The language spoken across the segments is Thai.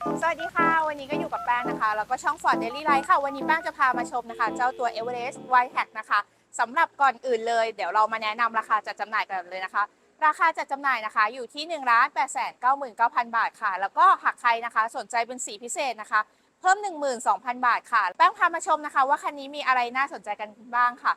สวัสดีค่ะ วันนี้ก็อยู่กับแป้งนะคะ แล้วก็ช่อง Ford Daily Life ค่ะ วันนี้แป้งจะพามาชมนะคะ เจ้าตัว Everest White Hack นะคะสำหรับก่อนอื่นเลย เดี๋ยวเรามาแนะนำราคาจัดจำหน่ายกันเลยนะคะ ราคาจัดจำหน่ายนะคะอยู่ที่1 8 9 9 9 0 0บาทค่ะ แล้วก็หากใครนะคะ สนใจเป็นสีพิเศษนะคะ เพิ่ม 12,000 บาทค่ะ แป้งพามาชมนะคะ ว่าคันนี้มีอะไรน่าสนใจกันบ้างค่ะ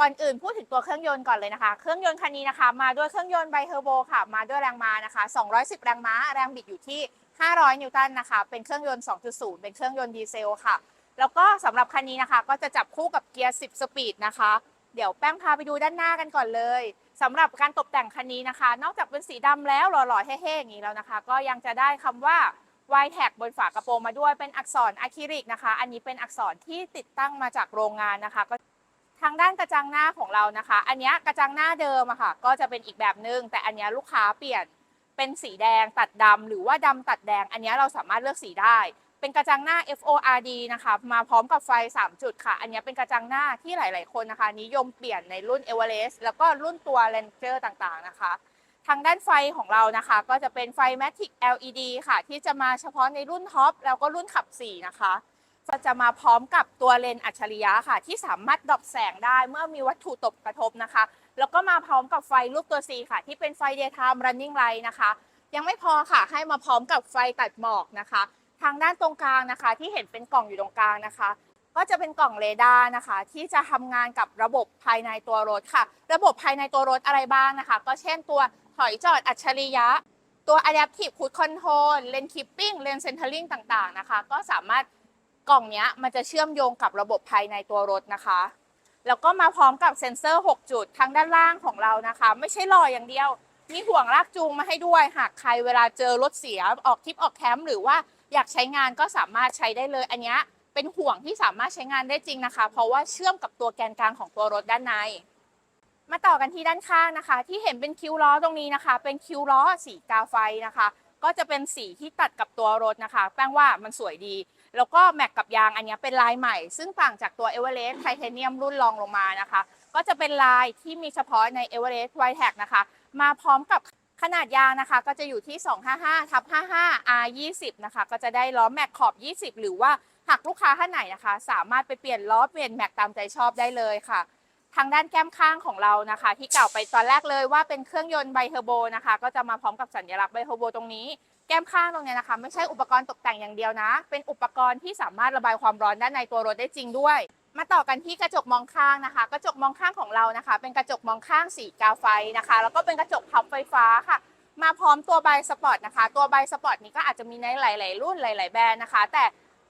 ก่อนอื่นพูดถึงตัวเครื่องยนต์ก่อนเลยนะคะ เครื่องยนต์คันนี้นะคะ มาด้วยเครื่องยนต์ไบเทอร์โบค่ะ มาด้วยแรงม้านะคะ 210 แรงม้า แรงบิดอยู่ที่ 500 นิวตันนะคะ เป็นเครื่องยนต์ 2.0 เป็นเครื่องยนต์ดีเซลค่ะ แล้วก็สำหรับคันนี้นะคะ ก็จะจับคู่กับเกียร์ 10 สปีดนะคะ เดี๋ยวแป้งพาไปดูด้านหน้ากันก่อนเลยสำหรับการตกแต่งคันนี้นะคะ นอกจากเป็นสีดำแล้วหล่อๆเท่ๆอย่างนี้แล้วนะคะ ก็ยังจะได้คำว่า y t a g บนฝากระโปรงมาด้วยเป็นอักษรอะคริลิกนะคะ อันนี้เป็นอักษรที่ติดตั้งมาจากโรงงานนะคะก็ทางด้านกระจังหน้าของเรานะคะ อันนี้กระจังหน้าเดิมอะค่ะ ก็จะเป็นอีกแบบนึง แต่อันนี้ลูกค้าเปลี่ยน เป็นสีแดงตัดดำหรือว่าดำตัดแดง อันนี้เราสามารถเลือกสีได้ เป็นกระจังหน้า FORD นะคะมาพร้อมกับไฟ 3 จุดค่ะ อันนี้เป็นกระจังหน้าที่หลาย ๆ คนนะคะ นิยมเปลี่ยนในรุ่น Everest แล้วก็รุ่นตัว Ranger ต่าง ๆ นะคะ ทางด้านไฟของเรานะคะ ก็จะเป็นไฟ Matic LED ค่ะ ที่จะมาเฉพาะในรุ่นท็อปแล้วก็รุ่นขับ 4 นะคะก็จะมาพร้อมกับตัวเลนส์อัจฉริยะค่ะ ที่สามารถดรอปแสงได้เมื่อมีวัตถุตกกระทบนะคะ แล้วก็มาพร้อมกับไฟรูปตัว C ค่ะ ที่เป็นไฟ daytime running light นะคะ ยังไม่พอค่ะให้มาพร้อมกับไฟตัดหมอกนะคะ ทางด้านตรงกลางนะคะ ที่เห็นเป็นกล่องอยู่ตรงกลางนะคะ ก็จะเป็นกล่องเรดาร์นะคะ ที่จะทำงานกับระบบภายในตัวรถค่ะ ระบบภายในตัวรถอะไรบ้างนะคะ ก็เช่นตัวถอยจอดอัจฉริยะ ตัว Adaptive Cruise Control Lane Keeping Lane Centering ต่างๆนะคะ ก็สามารถกล่องนี้มันจะเชื่อมโยงกับระบบภายในตัวรถนะคะ แล้วก็มาพร้อมกับเซ็นเซอร์ 6 จุดทางด้านล่างของเรานะคะ ไม่ใช่ล่ออย่างเดียว มีห่วงลากจูงมาให้ด้วย หากใครเวลาเจอรถเสียออกทริปออกแคมป์หรือว่าอยากใช้งานก็สามารถใช้ได้เลย อันนี้เป็นห่วงที่สามารถใช้งานได้จริงนะคะ เพราะว่าเชื่อมกับตัวแกนกลางของตัวรถด้านใน มาต่อกันที่ด้านข้างนะคะ ที่เห็นเป็นคิ้วล้อตรงนี้นะคะ เป็นคิ้วล้อสีกาไฟนะคะ ก็จะเป็นสีที่ตัดกับตัวรถนะคะ แป้งว่ามันสวยดี แล้วก็แม็กกับยางอันนี้เป็นลายใหม่ ซึ่งต่างจากตัว e v e r e s t ไทเทเนียมรุ่นรองลงมานะคะ ก็จะเป็นลายที่มีเฉพาะใน e v e r e s t White Tag นะคะ มาพร้อมกับขนาดยางนะคะ ก็จะอยู่ที่ 255ทับ55 R 20 นะคะ ก็จะได้ล้อแม็กขอบ 20 หรือว่าหากลูกค้าท่านไหนนะคะ สามารถไปเปลี่ยนล้อเปลี่ยนแม็กตามใจชอบได้เลยค่ะ ทางด้านแก้มข้างของเรานะคะ ที่กล่าวไปตอนแรกเลยว่าเป็นเครื่องยนต์ไบเทอร์โบนะคะ ก็จะมาพร้อมกับสัญลักษณ์ไบเทอร์โบตรงนี้แก้มข้างตรงนี้นะคะ ไม่ใช่อุปกรณ์ตกแต่งอย่างเดียวนะ เป็นอุปกรณ์ที่สามารถระบายความร้อนด้านในตัวรถได้จริงด้วย มาต่อกันที่กระจกมองข้างนะคะ กระจกมองข้างของเรานะคะ เป็นกระจกมองข้างสีกาไฟนะคะ แล้วก็เป็นกระจกพับไฟฟ้าค่ะ มาพร้อมตัวไบสปอร์ตนะคะ ตัวไบสปอร์ตนี้ก็อาจจะมีในหลาย ๆ รุ่นหลาย ๆ แบรนด์นะคะ แต่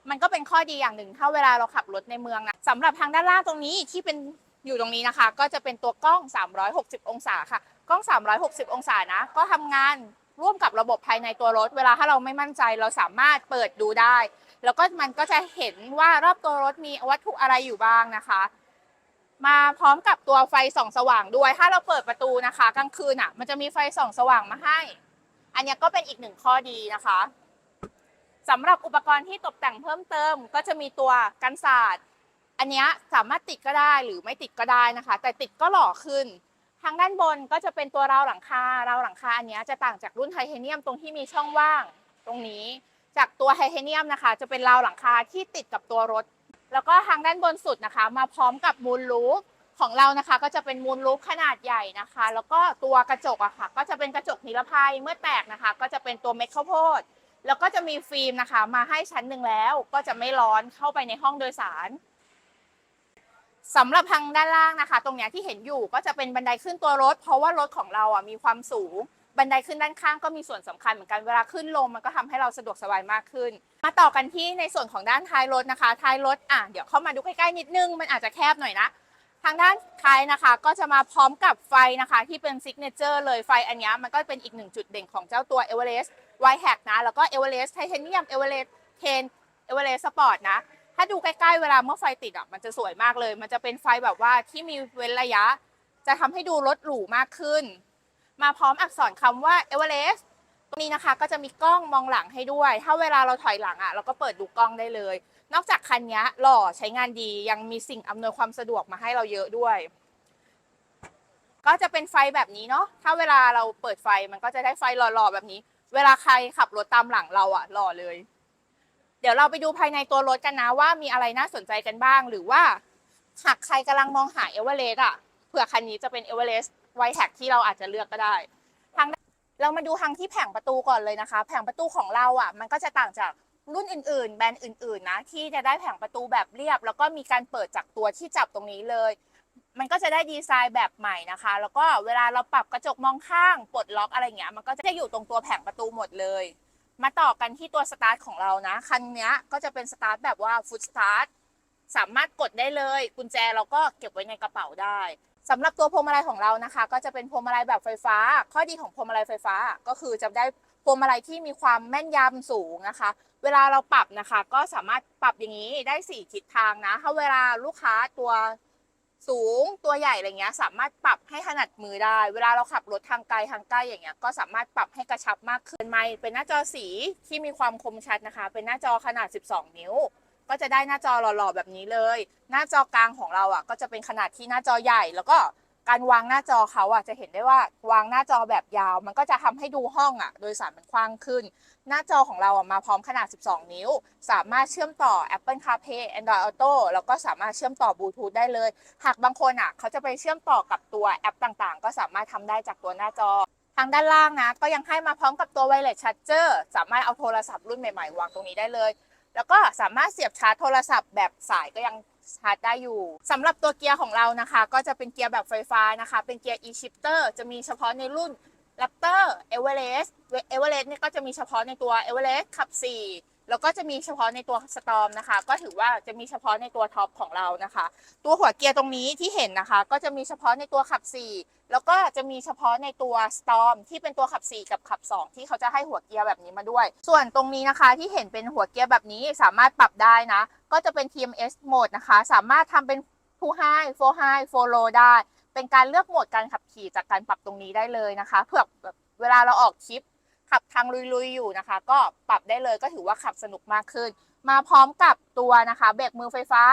มันก็เป็นข้อดีอย่างหนึ่งถ้าเวลาเราขับรถในเมืองนะสำหรับทางด้านล่างตรงนี้ที่เป็น อยู่ตรงนี้นะคะ ก็จะเป็นตัวกล้อง 360 องศาค่ะ กล้อง 360 องศานะ ก็ทำงานร่วมกับระบบภายในตัวรถ เวลาถ้าเราไม่มั่นใจเราสามารถเปิดดูได้ แล้วก็มันก็จะเห็นว่ารอบตัวรถมีวัตถุอะไรอยู่บ้างนะคะ มาพร้อมกับตัวไฟส่องสว่างด้วย ถ้าเราเปิดประตูนะคะ กลางคืนอะ มันจะมีไฟส่องสว่างมาให้ อันนี้ก็เป็นอีกหนึ่งข้อดีนะคะสำหรับอุปกรณ์ที่ตกแต่งเพิ่มเติม ก็จะมีตัวกันศาสตร์ อันนี้สามารถติดก็ได้หรือไม่ติดก็ได้นะคะ แต่ติดก็หล่อขึ้น ทางด้านบนก็จะเป็นตัวราวหลังคาราวหลังคาอันนี้จะต่างจากรุ่นไทเทเนียมตรงที่มีช่องว่างตรงนี้ จากตัวไทเทเนียมนะคะ จะเป็นราวหลังคาที่ติดกับตัวรถ แล้วก็ทางด้านบนสุดนะคะ มาพร้อมกับมูลลูฟของเรานะคะ ก็จะเป็นมูลลูฟขนาดใหญ่นะคะ แล้วก็ตัวกระจกอะค่ะ ก็จะเป็นกระจกนิรภัยเมื่อแตกนะคะ ก็จะเป็นตัวเม็ดข้าวโพดแล้วก็จะมีฟิล์มนะคะ มาให้ชั้นหนึ่งแล้ว ก็จะไม่ร้อนเข้าไปในห้องโดยสาร สำหรับทางด้านล่างนะคะ ตรงเนี้ยที่เห็นอยู่ก็จะเป็นบันไดขึ้นตัวรถ เพราะว่ารถของเราอะมีความสูง บันไดขึ้นด้านข้างก็มีส่วนสำคัญเหมือนกันเวลาขึ้นลงมันก็ทำให้เราสะดวกสบายมากขึ้น มาต่อกันที่ในส่วนของด้านท้ายรถนะคะ ท้ายรถอะเดี๋ยวเข้ามาดูใกล้ๆนิดนึงมันอาจจะแคบหน่อยนะทางด้านท้ายนะคะ ก็จะมาพร้อมกับไฟนะคะที่เป็นซิกเนเจอร์เลยไฟอันนี้มันก็เป็นอีกหนึ่งจุดเด่นของเจ้าตัว e v e r e s t White h a c นะแล้วก็ e v e r e s t Titanium e v e r e s t Ten e v e r e s t Sport นะ ถ้าดูใกล้ๆเวลาเมื่อไฟติดอะมันจะสวยมากเลย มันจะเป็นไฟแบบว่าที่มีเว้นระยะ จะทำให้ดูรถหรูมากขึ้น มาพร้อมอักษรคำว่า e v e r e s t ตรงนี้นะคะก็จะมีกล้องมองหลังให้ด้วย ถ้าเวลาเราถอยหลังอะเราก็เปิดดูกล้องได้เลย นอกจากคันนี้หล่อใช้งานดียังมีสิ่งอำนวยความสะดวกมาให้เราเยอะด้วย ก็จะเป็นไฟแบบนี้เนาะถ้าเวลาเราเปิดไฟมันก็จะได้ไฟหล่อๆแบบนี้ เวลาใครขับรถตามหลังเราอะหล่อเลย เดี๋ยวเราไปดูภายในตัวรถกันนะว่ามีอะไรน่าสนใจกันบ้าง หรือว่าหากใครกำลังมองหาเอเวอเรสต์อะเผื่อคันนี้จะเป็นเอเวอเรสต์ไวแท็กที่เราอาจจะเลือกก็ได้ทางเรามาดูทางที่แผงประตูก่อนเลยนะคะ แผงประตูของเราอะ มันก็จะต่างจากรุ่นอื่น ๆ แบรนด์อื่น ๆ นะ ที่จะได้แผงประตูแบบเรียบ แล้วก็มีการเปิดจากตัวที่จับตรงนี้เลย มันก็จะได้ดีไซน์แบบใหม่นะคะ แล้วก็เวลาเราปรับกระจกมองข้างปลดล็อกอะไรเงี้ยมันก็จะอยู่ตรงตัวแผงประตูหมดเลย มาต่อกันที่ตัวสตาร์ทของเรานะ คันนี้ก็จะเป็นสตาร์ทแบบว่าฟุตสตาร์ทสามารถกดได้เลย กุญแจเราก็เก็บไว้ในกระเป๋าได้สำหรับตัวพวงมาลัยของเรานะคะ ก็จะเป็นพวงมาลัยแบบไฟฟ้า ข้อดีของพวงมาลัยไฟฟ้าก็คือจะได้พวงมาลัยที่มีความแม่นยำสูงนะคะ เวลาเราปรับนะคะ ก็สามารถปรับอย่างนี้ได้สี่ทิศทางนะ ถ้าเวลาลูกค้าตัวสูงตัวใหญ่อะไรเงี้ยสามารถปรับให้ถนัดมือได้ เวลาเราขับรถทางไกลทางใกล้อย่างเงี้ยก็สามารถปรับให้กระชับมากขึ้น ไหมเป็นหน้าจอสีที่มีความคมชัดนะคะ เป็นหน้าจอขนาด 12 นิ้ว ก็จะได้หน้าจอหล่อๆแบบนี้เลย หน้าจอกลางของเราอะก็จะเป็นขนาดที่หน้าจอใหญ่ แล้วก็การวางหน้าจอเขาอะจะเห็นได้ว่าวางหน้าจอแบบยาว มันก็จะทำให้ดูห้องอะ โดยสารมันกว้างขึ้น หน้าจอของเราอะมาพร้อมขนาด 12 นิ้ว สามารถเชื่อมต่อ Apple CarPlay Android Auto แล้วก็สามารถเชื่อมต่อบลูทูธได้เลย หากบางคนอะเขาจะไปเชื่อมต่อกับตัวแอปต่างๆ ก็สามารถทำได้จากตัวหน้าจอ ทางด้านล่างนะ ก็ยังให้มาพร้อมกับตัวไวเลสชาร์จเจอร์สามารถเอาโทรศัพท์รุ่นใหม่ๆ วางตรงนี้ได้เลย แล้วก็สามารถเสียบชาร์จโทรศัพท์แบบสายก็ยังชาร์จได้อยู่สำหรับตัวเกียร์ของเรานะคะ ก็จะเป็นเกียร์แบบไฟฟ้านะคะ เป็นเกียร์ e-shifter จะมีเฉพาะในรุ่น Raptor Everest Everest เนี่ยก็จะมีเฉพาะในตัว Everest ขับ 4 แล้วก็จะมีเฉพาะในตัว Storm นะคะ ก็ถือว่าจะมีเฉพาะในตัวท็อปของเรานะคะ ตัวหัวเกียร์ตรงนี้ที่เห็นนะคะ ก็จะมีเฉพาะในตัวขับ 4 แล้วก็จะมีเฉพาะในตัว Storm ที่เป็นตัวขับ 4 กับขับ 2 ที่เขาจะให้หัวเกียร์แบบนี้มาด้วย ส่วนตรงนี้นะคะที่เห็นเป็นหัวเกียร์แบบนี้สามารถปรับได้นะ ก็จะเป็น TMS mode นะคะ สามารถทำเป็น full high full high full low ได้ เป็นการเลือกโหมดการขับขี่จากการปรับตรงนี้ได้เลยนะคะเพื่อแบบเวลาเราออกทริป ขับทางลุยๆอยู่นะคะ ก็ปรับได้เลยก็ถือว่าขับสนุกมากขึ้น มาพร้อมกับตัวนะคะเบรกมือไฟฟ้า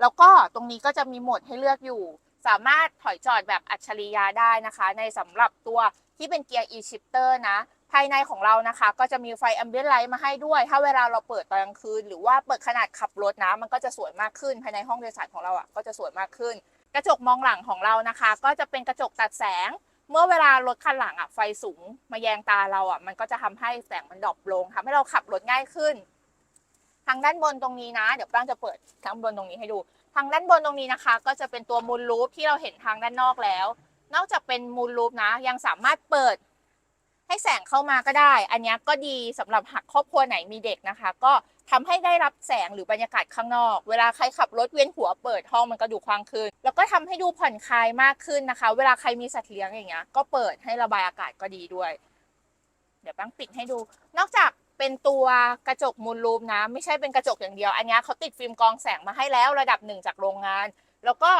แล้วก็ตรงนี้ก็จะมีโหมดให้เลือกอยู่ สามารถถอยจอดแบบอัจฉริยะได้นะคะ ในสำหรับตัวที่เป็นเกียร์ e-shifter นะ ภายในของเรานะคะ ก็จะมีไฟ ambient light มาให้ด้วย ถ้าเวลาเราเปิดตอนกลางคืน หรือว่าเปิดขนาดขับรถนะ มันก็จะสวยมากขึ้น ภายในห้องโดยสารของเราอะก็จะสวยมากขึ้น กระจกมองหลังของเรานะคะ ก็จะเป็นกระจกตัดแสง เมื่อเวลารถคันหลังอะไฟสูงมาแยงตาเราอะ มันก็จะทำให้แสงมันดรอปลงทำให้เราขับรถง่ายขึ้น ทางด้านบนตรงนี้นะ เดี๋ยวป้างจะเปิดทางบนตรงนี้ให้ดู ทางด้านบนตรงนี้นะคะ ก็จะเป็นตัวมูลลูปที่เราเห็นทางด้านนอกแล้ว นอกจากเป็นมูลลูปนะ ยังสามารถเปิดให้แสงเข้ามาก็ได้ อันนี้ก็ดีสำหรับหากครอบครัวไหนมีเด็กนะคะ ก็ ทำให้ได้รับแสงหรือบรรยากาศข้างนอก เวลาใครขับรถเวียนหัวเปิดห้องมันก็ดูกว้างขึ้นแล้วก็ทำให้ดูผ่อนคลายมากขึ้นนะคะ เวลาใครมีสัตว์เลี้ยงอย่างเงี้ย ก็เปิดให้ระบายอากาศก็ดีด้วย เดี๋ยวแป้งปิดให้ดู นอกจากเป็นตัวกระจกมูลลูมนะ ไม่ใช่เป็นกระจกอย่างเดียว อันนี้เขาติดฟิล์มกรองแสงมาให้แล้วระดับหนึ่งจากโรงงาน แล้วก็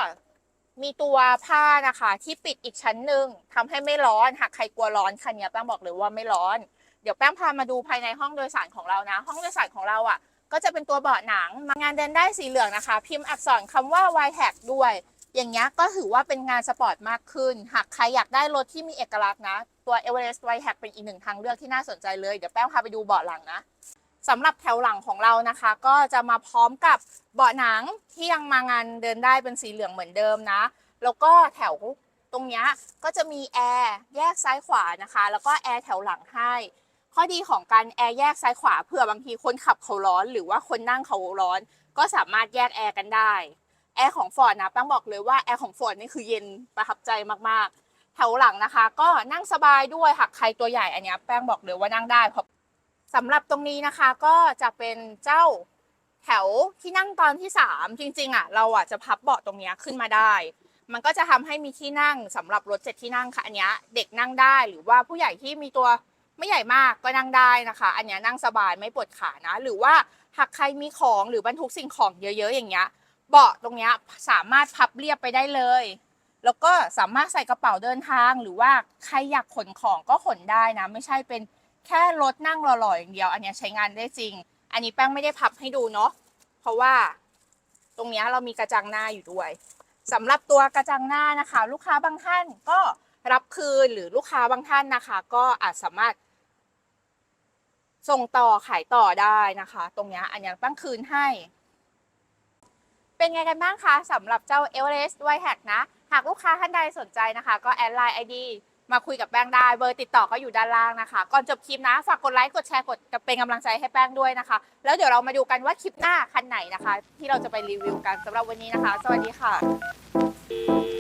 มีตัวผ้านะคะ ที่ปิดอีกชั้นหนึ่งทำให้ไม่ร้อน หากใครกลัวร้อนคันนี้แป้งบอกเลยว่าไม่ร้อน เดี๋ยวแป้งพามาดูภายในห้องโดยสารของเรานะ ห้องโดยสารของเราอะ ก็จะเป็นตัวเบาะหนังมางานเดินได้สีเหลืองนะคะ พิมพ์อักษรคำว่า y t a g ด้วย อย่างเงี้ยก็ถือว่าเป็นงานสปอร์ตมากขึ้น หากใครอยากได้รถที่มีเอกลักษณ์นะ ตัว Everest y t a g เป็นอีกหนึ่งทางเลือกที่น่าสนใจเลยเดี๋ยวแป้งพาไปดูเบาะหลังนะสำหรับแถวหลังของเรานะคะ ก็จะมาพร้อมกับเบาะหนังที่ยังมางานเดินได้เป็นสีเหลืองเหมือนเดิมนะ แล้วก็แถวตรงเนี้ยก็จะมีแอร์แยกซ้ายขวานะคะ แล้วก็แอร์แถวหลังให้ ข้อดีของการแอร์แยกซ้ายขวาเผื่อบางทีคนขับเขาร้อน หรือว่าคนนั่งเขาร้อน ก็สามารถแยกแอร์กันได้แอร์ของฟอร์ดนะแป้งบอกเลยว่าแอร์ของฟอร์ดนี่คือเย็นประทับใจมากๆแถวหลังนะคะ ก็นั่งสบายด้วยหากใครตัวใหญ่อันเนี้ยแป้งบอกเลยว่านั่งได้เพราะสำหรับตรงนี้นะคะก็จะเป็นเจ้าแถวที่นั่งตอนที่สามจริงๆอะเราอะจะพับเบาะตรงเนี้ยขึ้นมาได้ มันก็จะทำให้มีที่นั่งสำหรับรถเจ็ดที่นั่งค่ะอันเนี้ยเด็กนั่งได้หรือว่าผู้ใหญ่ที่มีตัว ไม่ใหญ่มากก็นั่งได้นะคะ อันนี้นั่งสบายไม่ปวดขานะ หรือว่าหากใครมีของหรือบรรทุกสิ่งของเยอะๆอย่างเงี้ยเบาะตรงเนี้ยสามารถพับเรียบไปได้เลย แล้วก็สามารถใส่กระเป๋าเดินทาง หรือว่าใครอยากขนของก็ขนได้นะ ไม่ใช่เป็นแค่รถนั่งหล่อๆอย่างเดียว อันนี้ใช้งานได้จริง อันนี้แป้งไม่ได้พับให้ดูเนาะเพราะว่าตรงนี้เรามีกระจังหน้าอยู่ด้วยสำหรับตัวกระจังหน้านะคะ ลูกค้าบางท่านก็รับคืนหรือลูกค้าบางท่านนะคะ ก็อาจสามารถ ส่งต่อขายต่อได้นะคะ ตรงนี้อันเนี้ยแป้งคืนให้ เป็นไงกันบ้างคะสำหรับเจ้า e v e r e s t White h a c นะ หากลูกค้าท่านใดสนใจนะคะ ก็แอดไลน์ ID มาคุยกับแป้งได้ เบอร์ติดต่อก็อยู่ด้านล่างนะคะ ก่อนจบคลิปนะ ฝากกดไลค์ กดแชร์ กดเป็นกำลังใจให้แป้งด้วยนะคะ แล้วเดี๋ยวเรามาดูกันว่าคลิปหน้าคันไหนนะคะ ที่เราจะไปรีวิวกันสำหรับวันนี้นะคะ สวัสดีค่ะ